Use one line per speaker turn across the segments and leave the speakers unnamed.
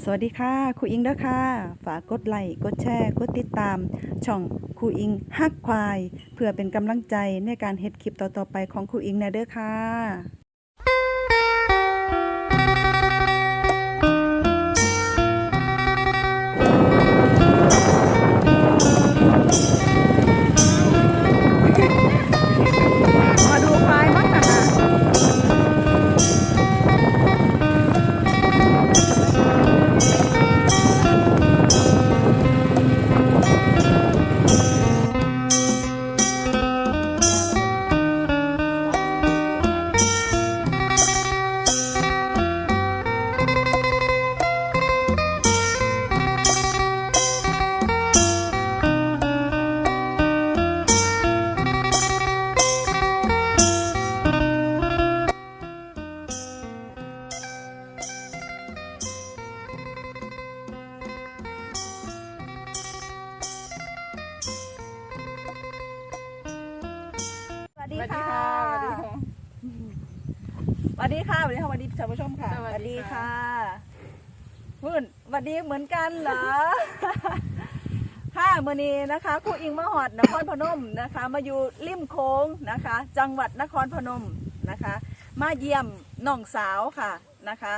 สวัสดีค่ะครูอิงเด้อค่ะ ฝากกดไลค์กดแชร์กดติดตาม ช่องครูอิงฮักควาย เพื่อเป็นกำลังใจในการเฮ็ดคลิปต่อๆไปของครูอิงนะเด้อค่ะ มื่อนี้นะคะครูอิงมาหอดนครพนมนะคะ มาอยู่ริมโค้งนะคะ จังหวัดนครพนมนะคะ มาเยี่ยมน้องสาวค่ะนะคะ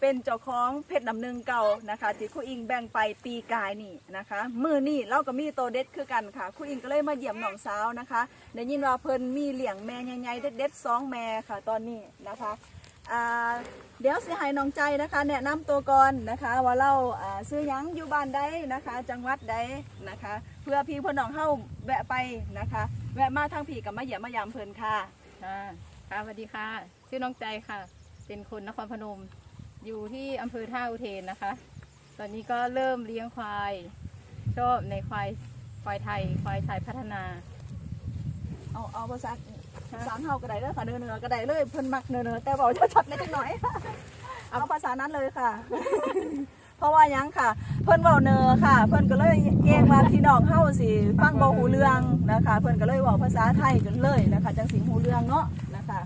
เป็นเจ้าของเพชรน้ำหนึ่งเก่านะคะที่ครูอิงแบ่งไปปีกายนี่นะคะ มือนี่เราก็มีโตเด็ดคือกันค่ะครูอิงก็เลยมาเยี่ยมน้องสาวนะคะได้ยินว่าเพิ่นมีเหลี้ยงแม่ใหญ่ๆเด็ดๆสองแม่ค่ะตอนนี้นะคะ เดี๋ยวสิให้น้องใจนะคะ แนะนำตัวก่อนนะคะ ว่าเราอ่าซื้อหยังอยู่บ้านใดนะคะ จังหวัดใดนะคะ เพื่อพี่เพื่อนน้องเฮาแวะไปนะคะ แวะมาทางพี่กับมาเยี่ยมมายามเพิ่นค่ะ
ค่ะค่ะสวัสดีค่ะ ชื่อน้องใจค่ะ เป็นคนนครพนม อยู่ที่อำเภอท่าอุเทนนะคะ ตอนนี้ก็เริ่มเลี้ยงควาย ชอบในควายควายไทย ควายสายพัฒนา
เอาเอาภาษา สามเฮาก็ได้เลยค่ะเนื้อเนื้อก็ได้เลยเพิ่นมักเนื้อเนื้อแต่บอกจะชัดในจังหน่อยเอาภาษานั้นเลยค่ะ เพราะว่ายังค่ะ เพิ่นเว้าเนื้อค่ะ เพิ่นก็เลยเกงว่าพี่น้องเฮาสิฟังบ่ฮู้เรื่องนะคะ เพิ่นก็เลยเว้าภาษาไทยจนเลยนะคะจังสิฮู้เรื่องเนาะนะคะ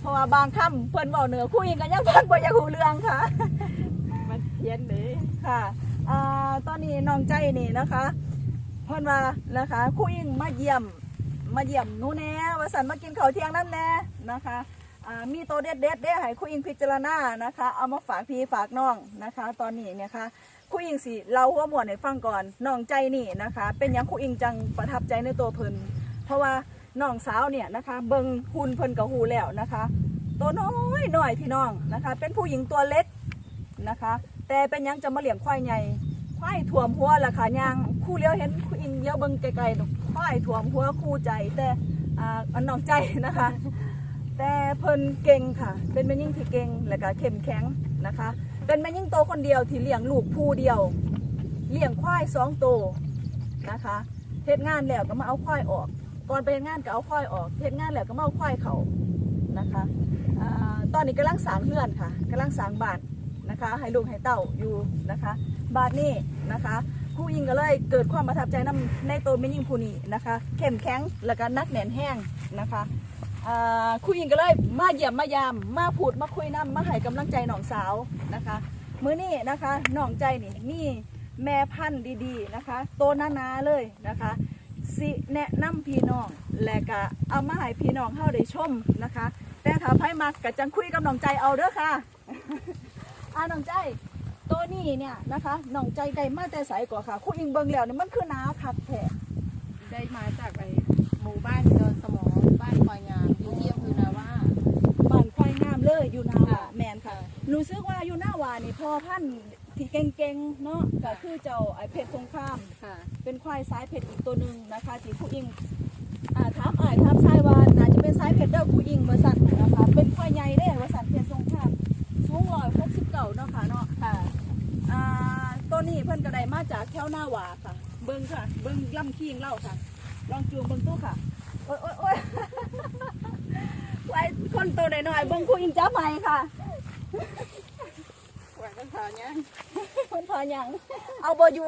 เพราะว่าบางคำเพิ่นเว้าเนื้อคุยกันยังฟังบ่อยาหูเรื่องค่ะ
มันเพี้ยนเลย
ค่ะตอนนี้น้องใจนี่นะคะ เพิ่นว่านะคะครูอิงมาเยี่ยม มาเยี่ยมหนูแน่ว่าสันมากินข้าวเที่ยงนั่นแน่นะคะมีตัวเด็ดเด็ดๆเด้ให้ครูอิงพิจารณานะคะ เอามาฝากพี่ฝากน้องนะคะ ตอนนี้เนี่ยค่ะครูอิงสิเล่าหัวหมวดให้ฟังก่อนน้องใจนี่นะคะ เป็นยังครูอิงจังประทับใจในตัวเพิ่นเพราะว่าน้องสาวเนี่ยนะคะ เบิงหุ่นเพิ่นกับหูแล้วนะคะ ตัวน้อยหน่อยพี่น้องนะคะ เป็นผู้หญิงตัวเล็กนะคะ แต่เป็นยังจะมาเลี้ยงควายใหญ่ ควายถ่วมหัวล่ะค่ะยางคู่เลี้ยวเห็นครูอิงเลี้ยวเบิงไกลๆควายถ่วมหัวคู่ใจแต่อ่าอันนองใจนะคะ แต่เพิ่นเก่งค่ะ เป็นแม่ยิ่งที่เก่งและก็เข้มแข็งนะคะ เป็นแม่ยิ่งโตคนเดียวที่เลี้ยงลูกผู้เดียวเลี้ยงควายสองโตวนะคะเฮ็ดงานแล้วก็มาเอาควายออก ก่อนไปเฮ็ดงานก็เอาควายออกเฮ็ดงานแล้วก็มาเอาควายเขานะคะอ่าตอนนี้กำลังสางเฮือนค่ะกำลังสางบ้าน นะคะ ให้ลูกให้เต้าอยู่นะคะบานนี้นะคะครูยิงก็เลยเกิดความประทับใจนํในตัวแม่ยิ่งผู้นี้นะคะเข้มแข็งแล้วก็นักแน่นแห้งนะคะอ่าคุยกันก็เลยมาเยี่ยมมายาม มาพูดมาคุยน้ำมาให้กำลังใจน้องสาวนะคะมื้อนี้นะคะน้องใจนี่มีแม่พันธุ์ดีๆนะคะโตหนาๆเลยนะคะสิแนะนำพี่น้องและก็เอามาให้พี่น้องเฮาได้ชมนะคะ แต่ถ้าไผมักก็จังคุยกับน้องใจเอาเด้อค่ะ อ่าน้องใจ ตัวนี้เนี่ยนะคะน้องใจได้มาแต่ไสก่อนค่ะคุณอิงเบิ่งแล้วนี่มันคือหนาคักแท้
ได้มาจากไอหมู่บ้านดอนสมอบ้านควายงามอยู่ที่อำเภอนาว่า
บ้านควายงามเลยอยู่นาวา
ค่ะ
แมนค่ะรู้สึกว่าอยู่หน้าวานี่พอพันธุ์ที่เก่งๆเนาะก็คือเจ้าไอเพชรสงคราม
ค่ะ
เป็นควายสายเพชรอีกตัวหนึ่งนะคะที่ครูอิงอ่าถามอ้ายถามชายวานอาจจะเป็นสายเพชรเด้อครูอิงเบอร์สันนะคะเป็นควายใหญ่เด้เบอร์สันเพชร สงครามสูงร้อยหกสิบเก้าเนาะค่ะเนาะ
ค่ะ
อ่าตัวนี้เพิ่นก็ได้มาจากแถวหน้าวาค่ะ เบิ้งค่ะ เบิ้งลำคิงเล่าค่ะ ลองจูงเบิ้งตู้ค่ะโอ้ยโอ้ยโอ้ยไว้คนตัวหน่อยๆเบิ้งครูอิงจับใหม่ค่ะ
หวานกันขาวเนี่ย
คนพอยังเอาบอยู่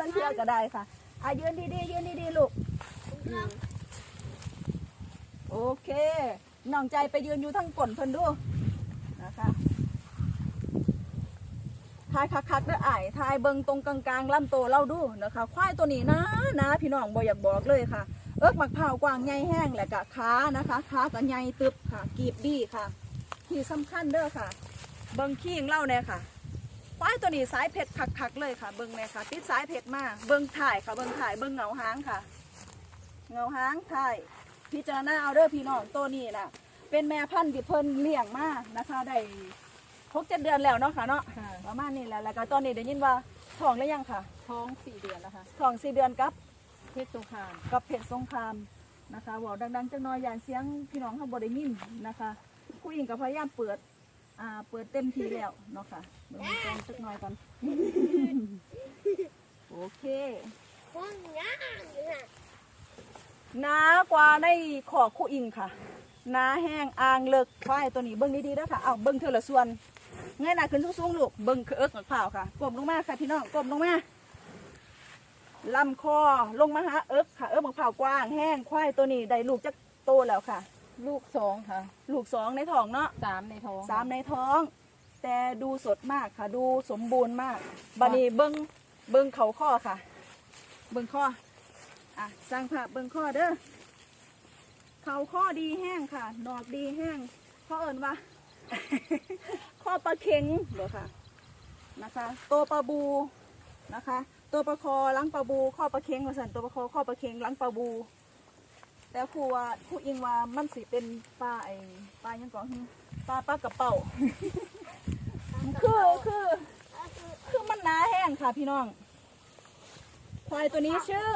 ลันเทียวก็ได้ค่ะอะยืนดีๆยืนดีๆลูกโอเคน้องใจไปยืนอยู่ทั้งก่นเพิ่นดูนะคะ ทายคักๆเด้ออ้ายทายเบิงตรงกลางๆลำโตวเราดูนะคะควายตัวนี้นะนะพี่น้องบ่อยากบอกเลยค่ะ เอิกมักพร้ากว้างใหญ่แห้งแหละกะขานะคะขาก็ใหญ่ตึบค่ะ กีบดีค่ะ ที่สำคัญเด้อค่ะ เบิงขี้งเล่าเนี่ยค่ะควายตัวนี้สายเผ็ดคักๆเลยค่ะเบิงเลยค่ะติดสายเผ็ดมากเบิงถ่ายค่ะเบิงถ่ายเบิงเงาหางค่ะเงาหางถ่ายพิจารณาเอาเด้อพี่น้องตัวนี้น่ะเป็นแม่พันธุ์ที่เพิ่นเลี้ยงมานะคะได้ หกเจ็ดเดือนแล้วเนาะค่ะเนาะ
ค่ะ
ประมาณนี้แหละแล้วก็ตอนนี้ได้ยินว่าท้องแล้วยังค่ะ
ท้องสี่เดือนแล้วค่ะ
ท้องสี่เดือนกับ
เพชรสงคราม
กับเพชรสงครามนะคะบอกดังๆจังน้อยอย่างเสียงพี่น้องเขาบได้ยินนะคะผู้หญิงก็พยายามเปิดอ่าเปิดเต็มทีแล้วเนาะค่ะเบิ่งแจ้งจักหน่อยก่อนโอเค หนากว่าในขอคู่อิงค่ะหนาแห้งอ่างเลิกควายตัวนี้เบิ่งดีๆเด้อค่ะเอาเบิ่งเธอละส่วน เงยหน้าขึ้นสูงๆลูกเบิ่งคือเอิกกับเผาวค่ะกลมลงมาค่ะพี่น้องกลมลงมาลำคอลงมาหาเอิกค่ะเอิกบักเผาวกว้างแห้งควายตัวนี้ได้ลูกจักโตแล้วค่ะ
ลูกสองค่ะ
ลูกสองในท้องเนาะ
สามในท้อง
สามในท้อง แต่ดูสดมากค่ะ ดูสมบูรณ์มากบัดนี้เบิ้งเบิ้งเขาข้อค่ะ เบิ้งข้ออะสร้างภาพเบิ้งข้อเด้อเขาข้อดีแห้งค่ะดอกดีแห้งข้อเอิญว่า ข้อปลาเค็งเดี๋ยวค่ะนะคะ ตัวปลาบูนะคะ ตัวปลาคอล้างปลาบู ข้อปลาเค็งมาสั่นตัวปลาคอข้อปลาเค็งล้างปลาบู แต่ครูว่าครูอิงว่ามันสิเป็นปลาไอ้ปลายังก่อนหึปลาปลากระเป๋าคือคือคือมันหนาแห้งค่ะพี่น้อง ควายตัวนี้ชื่อ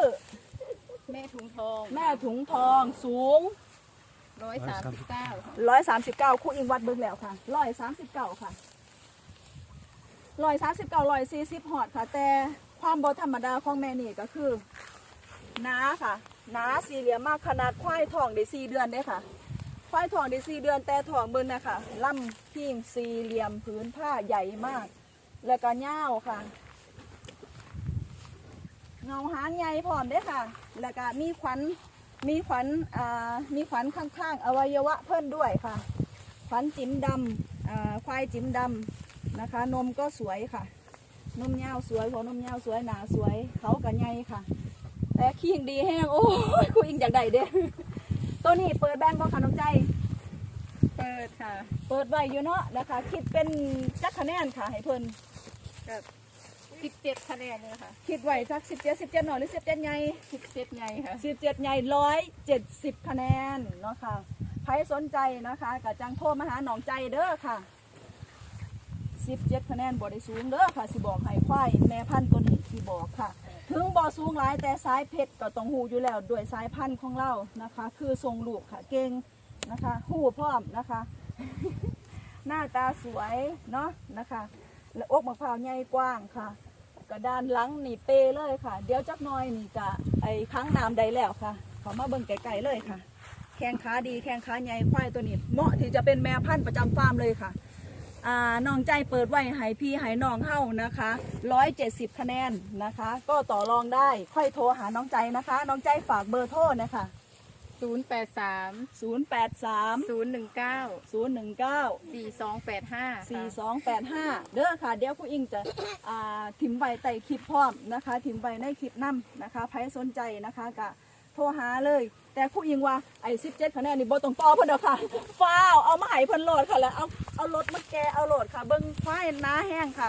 แม่ถุงทอง
แม่ถุงทองสูง
ร้อยสามสิบเก้า
ร้อยสามสิบเก้าคู่อิงวัดเบิ้งแล้วค่ะร้อยสามสิบเก้าค่ะร้อยสามสิบเก้าร้อยสี่สิบหอดค่ะ แต่ความบอธรรมดาของแม่นี่ก็คือหนาค่ะหนาสี่เหลี่ยมมากขนาดควายทองได้สี่เดือนเด้ค่ะควายทองได้สี่เดือนแต่ทองเบิ้งนะคะล่ำพิงสี่เหลี่ยมผืนผ้าใหญ่มาก แล้วก็เง่าค่ะเงาหางใหญ่พร้อมเด้ค่ะ แล้วก็มีขวัญ มีขวัญอ่ามีขวัญข้างๆ อวัยวะเพิ่นด้วยค่ะ ขวัญจิ้มดำอ่าควายจิ้มดำนะคะ นมก็สวยค่ะ นมยาวสวยหัวนมยาวสวยหนาสวยเขาก็ใหญ่ค่ะ แต่ขี้งดีแห้งโอ้ยคุยอิงจากใดเด้ตัวนี้เปิดแบงก์บ่ค่ะน้องใจ
เปิดค่ะ
เปิดไว้อยู่เนาะนะคะ คิดเป็นจักคะแนนค่ะให้เพิ่น
กับ สิบเจ็ดคะแนนเลยค่ะ
คิดไว้สักสิบเจ็ดสิบเจ็ดหน่อยหรือสิบเจ็ดใหญ่
สิบเจ็ดไงค่ะ
สิบเจ็ดใหญ่ร้อยเจ็ดสิบคะแนนเนาะค่ะใครสนใจนะคะกับจังโทรมาหาหนองใจเด้อค่ะสิบเจ็ดคะแนนบ่ได้สูงเด้อค่ะสิบอกให้ควายแม่พันธุ์ตัวนี้สิบอกค่ะ ถึงบ่สูงหลายแต่สายเพชรก็ต้องหูอยู่แล้วด้วยสายพันธุ์ของเรานะคะ คือทรงลูกค่ะเก่งนะคะหูพร้อมนะคะ หน้าตาสวยเนาะนะคะและอกมะพร้าวใหญ่กว้างค่ะ กระดานหลังนี่เปเลยค่ะ เดี๋ยวจักหน้อยนี่จะไอ้ค้างน้ำใดแล้วค่ะเขามาเบิ่งไกลๆเลยค่ะ แข้งขาดีแข้งขาใหญ่ควายตัวนี้ เหมาะที่จะเป็นแม่พันธุ์ประจำฟาร์มเลยค่ะอ่าน้องใจเปิดไว้ให้พี่ให้น้องเฮ้านะคะ170คะแนนนะคะ ก็ต่อรองได้ค่อยโทรหาน้องใจนะคะ น้องใจฝากเบอร์โทรนะคะ
ศูนย์แปดสาม
083
ศูนย์หนึ่งเก้า
019
สี่สองแปดห้า
สี่สองแปดห้าเด้อค่ะ เดี๋ยวผู้อิงจะอ่าถิมใบไต่คลิปพร้อมนะคะ ถิมใบในคลิปนํนะคะใครสนใจนะคะกะโทรหาเลย แต่ผู้อิงว่าไอ้สิบเจ็ดคะแนนนี่บ่ต้องต่อเพิ่นดอกค่ะฟ้าวเอามาให้เพิ่นโหลดค่ะแล้วเอาเอารถมาแกเอาโหลดค่ะ เบิ่งไฟหน้าแห้งค่ะ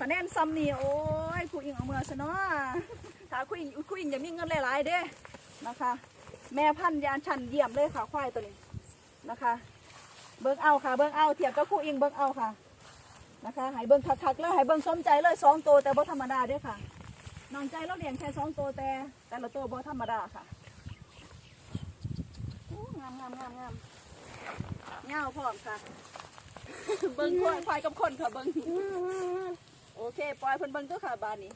คะแนนซ้ำนี่โอ้ยผู้อิงเอาเมื่อซะเนาะถ้าผู้อิงผู้อิงอยากมีเงินหลายๆเด้ นะคะ แม่พันธุ์ยานชันเยี่ยมเลยค่ะควายตัวนี้นะคะ เบิ้งเอาค่ะ เบิ้งเอาเทียบกับคู่อิงเบิ้งเอาค่ะนะคะให้เบิ้งคักๆแล้วให้เบิ้งสมใจเลยสองตัวแต่บ่ธรรมดาด้วยค่ะน้องใจเราเลี้ยงแค่สองตัวแต่แต่ละตัวบ่ธรรมดาค่ะงามงามงามงามเงาพร้อมค่ะ เบิ้งควายควายกับคนค่ะเบิ้งโอเคปล่อยเพิ่นเบิ้งตัวค่ะบานนี้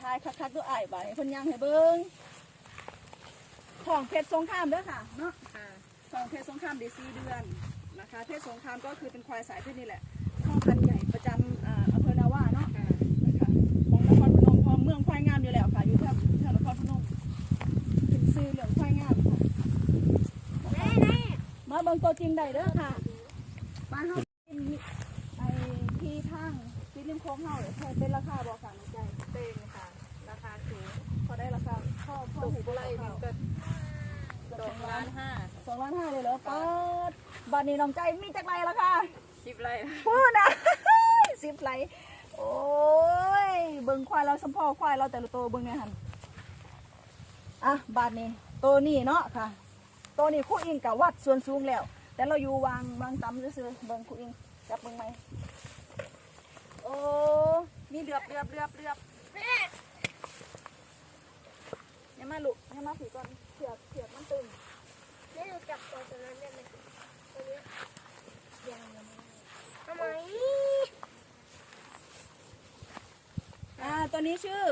ทายคักๆตัวอ้ายบานนี้เพิ่นย่างให้เบิ้ง ของเพชรสงครามเด้อค่ะเนาะ
ค่ะ
ของเพชรสงครามได้สี่เดือนนะคะ เพชรสงครามก็คือเป็นควายสายเพชรนี่แหละพ่อพันธุ์ใหญ่ประจำอ่าอำเภอนาว่าเนาะ
ค่ะ
นะคะของนครพนมพอเมืองควายงามอยู่แล้วค่ะอยู่แถวแถวนครพนมเป็นซื้อเหลืองควายงามค่ะมาเบิ่งตัวจริงได้เด้อค่ะบ้านเฮาเป็นไอ้ที่ทางที่ริมโค้งเฮาเนี่ยเป็นราคาบ่ค่ะน้องใจ
เป็นค่ะราคาสูง
พอได้ราคาพ่อพ่อ
ตก
หูบ่
ไร่หนึ่งก็สองล้านห้า
สองล้านห้าเลยเหรอป๊าดบ้านนี้น้องใจมีจากไรล่ะค่ะ
สิบไร่
พูดนะสิบไหลโอ้ยเบิ่งควายเราสัมพ่อควายเราแต่ละตัวเบิ่งเนี่ยหันอะบาทนี้ตัวนี้เนาะค่ะตัวนี้คู่อิงกับวัดส่วนสูงแล้ว แต่เราอยู่วางวางต่ำซื่อๆเบิ่งคู่อิงจับเบิ่งไหมโอ้มีเดือบเดือบเดือบเดือบอย่า มาลุกอย่มาผีก่อนเผือกเผือกมันตึง
ไม่รู้จับตัวตัวนั้นได้ไหมตัวนี้ยังยังไม่ทำไม
อ่าตัวนี้ชื่อ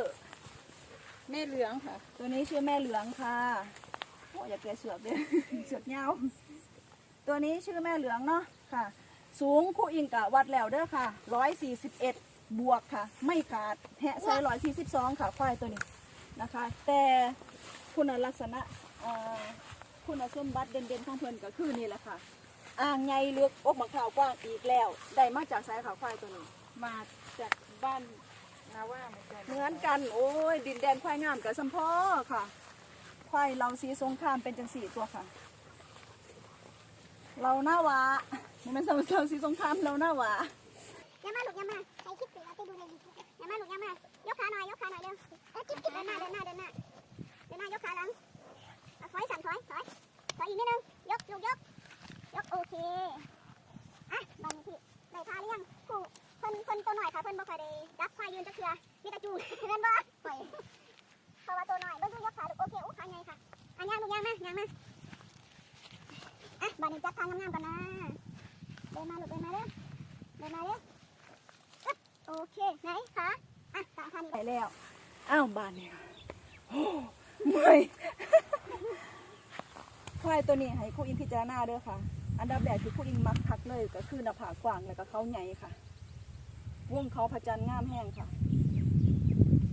แม่เหลืองค่ะ
ตัวนี้ชื่อแม่เหลืองค่ะโอ้อย่าเกลเสือกเลยเสือกยาวตัวนี้ชื่อแม่เหลืองเนาะค่ะ สูงคู่อิงกะวัดแล้วเด้อค่ะร้อยสี่สิบเอ็ดบวกค่ะ ไม่ขาดแหะใส่ร้อยสี่สิบสองค่ะควายตัวนี้ นะคะ แต่คุณลักษณะเอ่อคุณสมบัติเด่นๆของเพิ่นก็คือนี่แหละค่ะอ่างใหญ่เลือกอกบักข่าวกว้างอีกแล้ว ได้มาจากสายขาวควายตัวนี้
มาจากบ้านนาว่าเหมือนกัน
เหมือนกันโอ้ยดินแดนควายงามกับสัมพ่อค่ะ ควายเราสีสงครามเป็นจังสี่ตัวค่ะ เราหน้าหวานี่มันสำเราสีสงครามเราหน้าหวา
อย่ามาลูกอย่ามาใช้คลิปสิเราไปดูในยูทูบอย่ามาลูกอย่ามา ยกขาหน่อย ยกขาหน่อยเร็วเออจิ๊บจิ๊บเดินหน้า เดินหน้า เดินหน้า เดินหน้า ยกขาหลังถอยสั่นถอย ถอย ถอยอีกนิดนึง ยกลูกยก ยกโอเค อะบางทีได้พาหรือยังผู้เพิ่นเพิ่นตัวหน่อยค่ะ เพิ่นบ่ค่อยได้รับควายยืนจักเทื่อมีต่จูงเพิ่นบ่ปล่อยเพราะว่าตัวหน่อยเบิ่งดูยกขาลูกโอเคโอ้ขาใหญ่ค่ะอันย่างลูกย่างมาย่างมาอะบางทีจัดทางงามๆก่อนนะเดินมาลูกเดินมาเร็วเดินมาเร็วโอเค ไหนคะอะสา
ไปแล้วอ้าวบ้านเนี่ยโอ้เมื่อยควายตัวนี้ให้ครูอินพิจารณาเด้อค่ะ อันดับแรกที่ครูอินมักคักเลยก็คือหน้าผากกว้างแล้วก็เขาใหญ่ค่ะวงเขาพระจันทร์งามแห้งค่ะ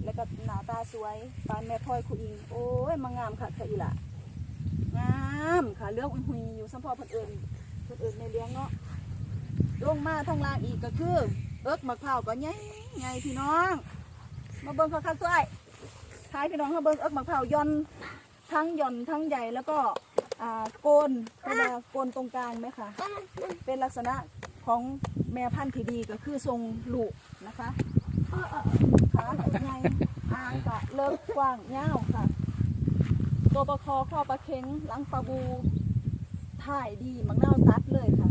แล้วก็หน้าตาสวยปานแม่พลอยครูอิงโอ้ยมางามค่ะเธออีหละงามค่ะเรื่องอุ้ยหุยอยู่สัมพอเพิ่นเอิญเพิ่นเอิญในเลี้ยงเนาะลงมาทางล่างอีกก็คือ เอิกมะพร้าวก็ใหญ่ใหญ่พี่น้อง มาเบิ่งคักๆตัวไอ้ท้ายพี่น้องเขาเบิ่งเอิกมะพร้าวย่อนทั้งย่อนทั้งใหญ่แล้วก็อ่าโกนเวลาโกนตรงกลางไหมคะเป็นลักษณะของแม่พันธุ์ที่ดีก็คือทรงลูกนะคะขาใหญ่อางกะเลิกกว้างยาวค่ะ ตัวประคอข้อประเค็งหลังปลาบูถ่ายดีมังเน่าตัดเลยค่ะ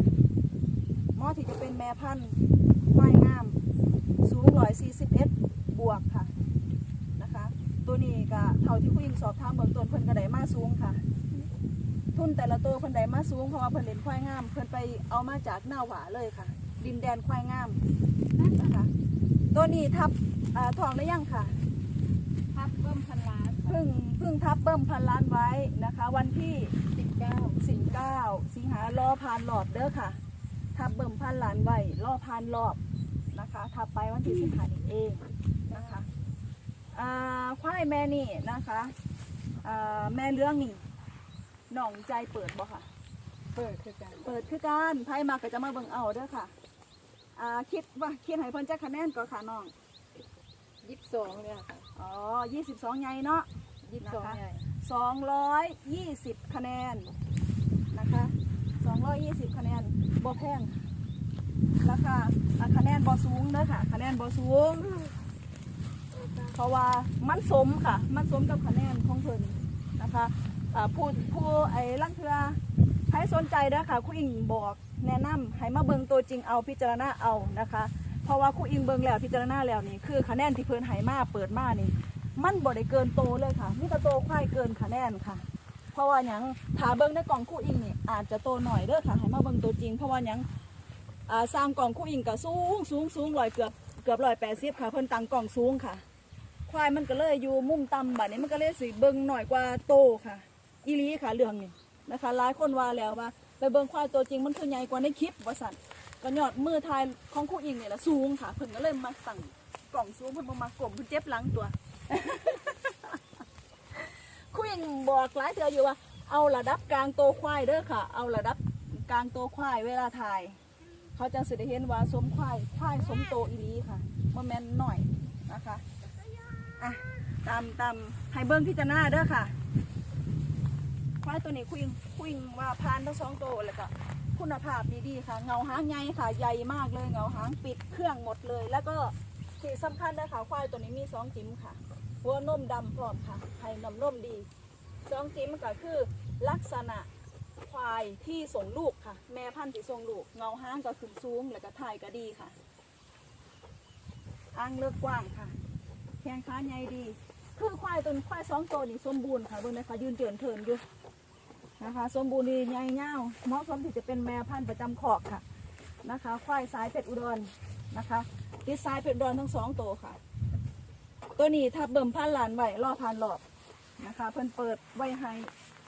มอที่จะเป็นแม่พันธุ์ ควายงาม สูงร้อยสี่สิบเอ็ดบวกค่ะนะคะ ตัวนี้ก็เท่าที่ผู้หญิงสอบถามเบื้องต้นเพิ่นก็ได้มาสูงค่ะ ทุนแต่ละตัวเพิ่นได้มาสูงเพราะว่าเพิ่นเล่นควายงาม เพิ่นไปเอามาจากหน้าหวาเลยค่ะ ดินแดนควายงามนะคะตัวนี้ทับอ่าทองได้ยังค่ะ
พับเบิ้มพันล้าน
เพึ่งเพึ่งทับเบิ่มพันล้านไว้นะคะ วันที่
สิบเก้า
19สิงหารอผ่านหลอดเด้อค่ะ ทับเบิ่มพันล้านไว้รอผ่านรอบ นะคะทับไปวันที่สิงหานี่เองนะคะอ่าควายแม่นี่นะคะอ่าแม่เรื่องนี่หน่องใจเปิดบ่ค่ะ
เปิดคือกัน
เปิดคือการไพ่มาก็จะมาเบิ่งเอาเด้อค่ะอ่าคิดว่าคิดให้เพิ่นจักคะแนนก็ค่ะน้อง
ยี่สิบสองเลยค่ะ
อ๋อ22ใหญ่เนาะ
ยี่สิบสองใหญ่
220คะแนนนะคะ220คะแนนบ่แพง ราคาอะคะแนนบ่สูงเด้อค่ะ คะแนนบ่สูง เพราะว่ามันสมค่ะ มันสมกับคะแนนของเพิ่นนะคะผู้ผู้ไอ้ลังเทือใครสนใจเด้อค่ะครูอิงบอกแนะนำให้มาเบิ่งตัวจริงเอาพิจารณาเอานะคะ เพราะว่าครูอิงเบิ่งแล้วพิจารณาแล้วนี่คือคะแนนที่เพิ่นให้มาเปิดมานี่มันบ่ได้เกินโตเลยค่ะมีแต่โตควายเกินคะแนนค่ะ เพราะว่าหยังถ้าเบิ่งในกล่องคู่อิงนี่อาจจะโตหน่อยเด้อค่ะให้มาเบิ่งตัวจริง เพราะว่าหยังอ่า สร้างกล่องคู่อิงก็สูงสูงสูงร้อยเกือบเกือบร้อยแปดสิบค่ะเพิ่นตั้งกล่องสูงค่ะ ควายมันก็เลยอยู่มุมต่ำแบัดนี้มันก็เลยสิเบิ่งหน่อยกว่าโตค่ะ อีลีค่ะเรื่องนี้นะคะหลายคนว่าแล้วว่าไปเบิ่งควายตัวจริงมันคือใหญ่กว่าในคลิปว่าสันก็ยอดมือทายของคู่อิงเนี่แหละสูงค่ะเพิ่นก็เลยมาสั่งกล่องสูงเพิ่นมากลมเพิ่นเจ็บหลังตัวคุยงบอกหลายเธออยู่ว่าเอาระดับกลางโตควายเด้อค่ะ เอาระดับกลางโตควายเวลาถ่าย เขาจังสิได้เห็นว่าสมควายควายสมโตอีหลีค่ะบ่แม่นหน่อยนะคะอะตามตามให้เบิ่งพิจารณาเด้อค่ะ ควายตัวนี้คุยงคุยงว่าพานทั้งสองโตัวแล้วก็คุณภาพดีๆค่ะ เงาหางใหญ่ค่ะ ใหญ่มากเลย เงาหางปิดเครื่องหมดเลย แล้วก็ที่สำคัญนะคะ ควายตัวนี้มีสองจิ้มค่ะ หัวนมดำพร้อมค่ะให้นำนมดีสองจิ้มก็คือลักษณะ ควายที่ส่งลูกค่ะ แม่พันธุ์ที่ส่งลูก เงาห้างก็ขึ้นสูงแล้วก็ถ่ายก็ดีค่ะอ้างเลิกกว้างค่ะ แข้งขาใหญ่ดี คือควายตัวนี้ควายสองตัวนี่สมบูรณ์ค่ะเบิ่งนะคะยืนเตือนเทินอยู่นะคะ สมบูรณ์ดีใหญ่เง่าเหมาะสมที่จะเป็นแม่พันธุ์ประจำขอกค่ะนะคะ ควายสายเพชรอุดรนะคะติดสายเพชรอุดรทั้งสองตัวค่ะ ตัวนี้ถ้าเบิ่มพันหลานไหวรอผ่านหลอดนะคะ เพิ่นเปิดไว้ให้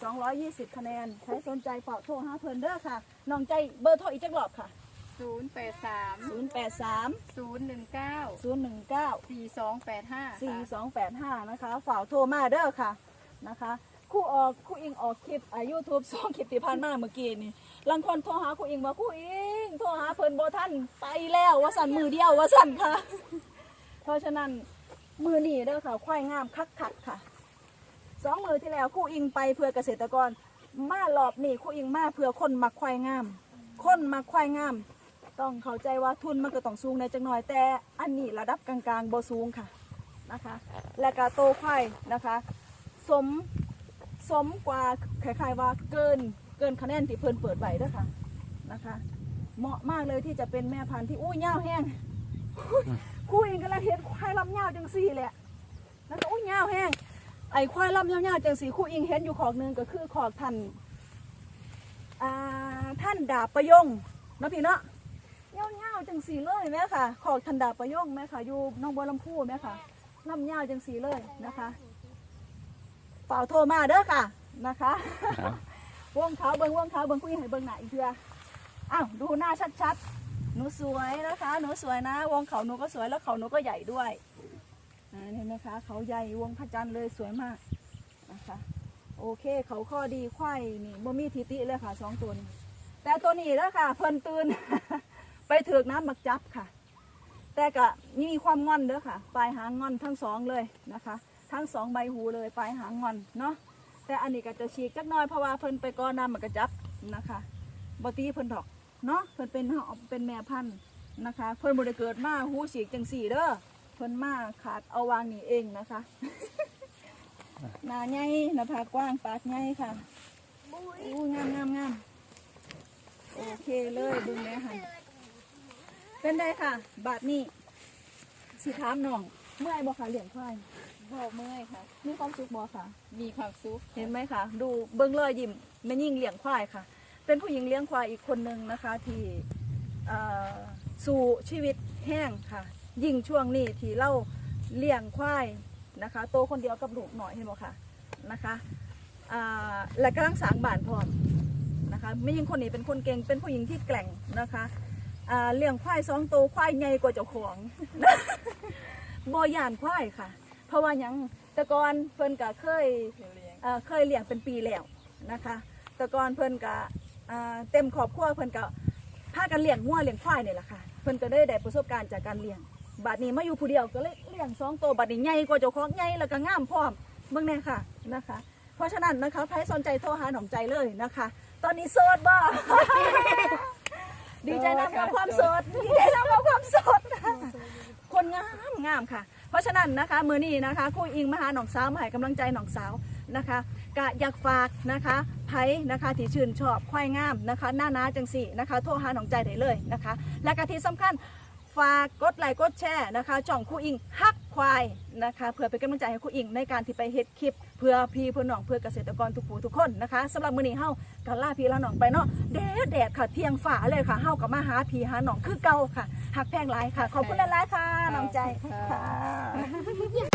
220 คะแนน ใครสนใจฝากโทรหาเพิ่นเด้อค่ะ น้องใจเบอร์โทรอีกจักรอบค่ะ
ศูนย์แปดสาม
083
ศูนย์หนึ่งเก้า
019
สี่สองแปดห้า
4285นะคะฝากโทรมาเด้อค่ะนะคะครู่ออกครู่อิงออกคลิปอายูทูบสองคลิปที่ผ่านมาเมื่อกี้นี่ลังคนโทรหาครู่อิงว่าครู่อิงโทรหาเพิ่นบ่ท่านไปแล้วว่าสั่นมือเดียวว่าสั่นค่ะ เพราะฉะนั้นมือนี่เด้อค่ะควายงามคักคักๆค่ะ สองมือที่แล้วครู่อิงไปเพื่อเกษตรกร มารอบนี่ครู่อิงมาเพื่อคนมักควายงาม คนมักควายงาม ต้องเข้าใจว่าทุนมันก็ต้องสูงในจังหน่อยแต่อันนี้ระดับกลางๆบ่สูงค่ะนะคะ และก็โตควายนะคะ สมสมกว่าคล้ายๆว่าเกินเกินคะแนนที่เพิ่นเปิดไว้เด้วยค่ะนะคะ เหมาะมากเลยที่จะเป็นแม่พันธุ์ที่อู้ยาวแห้งคู่เองกำลังเห็นควายลำยาวจังสี่แหละแล้วก็อู้ยาวแห้ง ไอ้ควายลำยาวๆจังสี่คู่เองเห็นอยู่ขอกหนึงก็คือขอกท่านอ่าท่านดาบประยงเนาะพี่เนาะยาวๆจังสี่เลยแม่ค่ะ ขอกท่านดาบประยงแม่ค่ะอยู่หน้องบัวลำพูแม่ค่ะลำยาวจังสีเลยนะคะเป่าโทรมาเด้อค่ะนะคะ
ครับ
วงเขาเบิงวงเขาเบิงคุยให้เบิงหน้าอีกเทืออ้าวดูหน้าชัดๆหนูสวยนะคะ หนูสวยนะ วงเขาหนูก็สวยแล้วเขาหนูก็ใหญ่ด้วยอ่า เห็นไหมคะเขาใหญ่วงพระจันทร์เลยสวยมากนะคะโอเค เขาข้อดีควายนี่บ่มีทิติเลยค่ะสองตัวนี้แต่ตัวนี้แล้วค่ะ เพิ่นตื่น ไปถือกน้ำมักจับค่ะ แต่ก็มีความงอนเด้อค่ะ ปลายหางงอนทั้งสองเลยนะคะ ทั้งสองใบหูเลยปลายหางงอนเนาะแต่อันนี้ก็จะฉีกจักน้อยเพราะว่าเพิ่นไปก้อนน้ำมักจับนะคะบตีเพิ่นดอกเนาะเพิ่นเป็นเฮาเป็นแม่พันธุ์นะคะ เพิ่นบ่ได้เกิดมาหูฉีกจังสี่เด้อ พิ่นมาขาดเอาวางนี่เองนะคะหน้าใหญ่หน้าผากกว้างปากใหญ่ค่ะอู้งามงามงามโอเคเลยเบึงแม่ค่ะเป็นได้ค่ะ บาทนี้สิถามน้อง เมื่อยบ่คะเลี้ยงควาย
พ่อเมื่อยค่ะ
มีความสุขบ่ค่ะ
มีความสุข
เห็นไหมคะ ดูเบิ้งเลยยิ้มแม่ยิ่งเลี้ยงควายค่ะ เป็นผู้หญิงเลี้ยงควายอีกคนนึงนะคะ ที่เอ่อสู่ชีวิตแห้งค่ะ ยิ่งช่วงนี้ที่เล่าเลี้ยงควายนะคะ โตคนเดียวกับลูกหน่อยเห็นไหมคะนะคะและกำลังสางบ้านพร้อมนะคะไม่ยิ่งคนนี้เป็นคนเก่งเป็นผู้หญิงที่แกร่งนะคะเลี้ยงควายสองตัวควายใหญ่กว่าเจ้าของบ่ยานควายค่ะ เพราะว่ายังแต่ก่อนเพิ่นก็เคย
เเค
ยเลี้ยงเป็นปีแล้วนะคะแต่ก่อนเพิ่นก็เต็มครอบครัวเพิ่นก็พากันเลี้ยงงัวเลี้ยงควายเนี่แหละค่ะเพิ่นก็ได้ได้ประสบการณ์จากการเลี้ยง บัดนี้มาอยู่ผู้เดียวก็เลยเลี้ยงสองตัวบัดนี้ใหญ่กว่าเจ้าของใหญ่แล้วก็งามพร้อมเบิ่งแน่ค่ะนะคะ เพราะฉะนั้นนะคะใครสนใจโทรหาหนองใจเลยนะคะ ตอนนี้โสดบ่ ดีใจนำกับความโสดดีใจนำกับความโสดคนงามงามค่ะ เพราะฉะนั้นนะคะมือนี้นะคะครูอิงมาหาหนองสาวมาให้กำลังใจหนองสาวนะคะกะอยากฝากนะคะไผนะคะที่ชื่นชอบควายงามนะคะ หน้านาจังสี่นะคะ โทรหาหนองใจได้เลยนะคะ และกะที่สำคัญ ฝากกดไลค์กดแชร์นะคะจ่องคู่อิงฮักควายนะคะเพื่อเป็นกำลังใจให้คู่อิงในการที่ไปเฮ็ดคลิป เพื่อพี่เพื่อน้องเพื่อเกษตรกรทุกผู้ทุกคนนะคะสำหรับมื้อนี้เฮากันล่าพี่ลาน้องไปเนาะแดดแดดค่ะเที่ยงฝ่าเลยค่ะเฮากับมาหาพี่หาน้องคือเก่าค่ะหักแพงหลายค่ะขอบคุณหลายๆค่ะน้องใจค่ะ